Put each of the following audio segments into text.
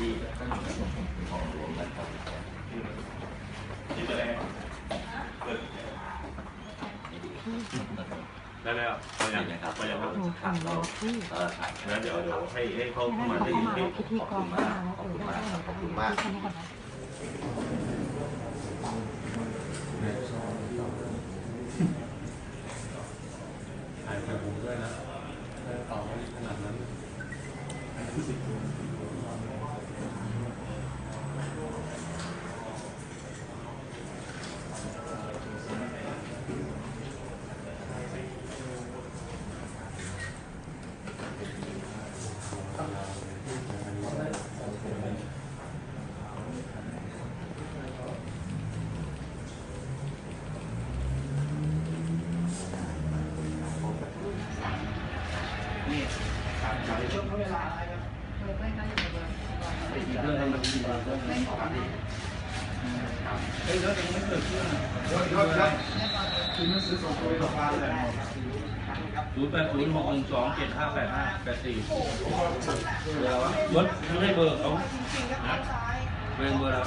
ที่ของหลวงนะครับที่จะได้เกิดได้แล้วเรยากนะครับเราอยากถามเราเออแล้วเดี๋ยวเดี๋ยวให้ให้เขาเข้ามาที่นี่ขอบคุณมากขอบคุณมากขอบคุณมากถ่ายแบบผมด้วยนะต่อไม่ขนาดนั้น ขอบคุณมากแค่นี้ก่อนนะถ่ายแบบผมด้วยนะต่อไปขนาดนั้นศูนย์แปดศูนย์หกหนึ่งสองเจ็ดห้าแปดห้าแปดสี่เบอร์วะรถไม่ได้เบอร์เขานะเบอร์เบอร์แล้ว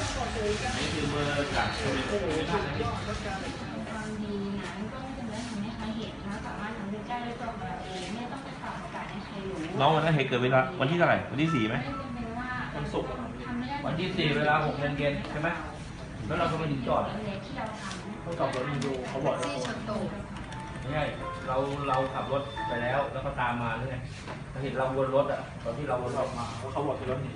นี่คือเบอร์จากโรงเรียน น้องวันนั้นเหตุเกิดเวลาวันที่เท่าไหร่วันที่สี่ไหมไม่จำเป็นว่าวันศุกร์ทำไม่ได้วันที่สี่เวลาหกโมงเย็นใช่ไหมแล้วเราก็ไปถึงจอดเล็กที่เราทำเขาจอดรถมาดูเขาบอกที่ชนโตไม่ใช่เราเราขับรถไปแล้วแล้วก็ตามมาเนี่ยเขาเห็นเราวนรถอะตอนที่เราวนรถมาเขาบอกที่รถหนี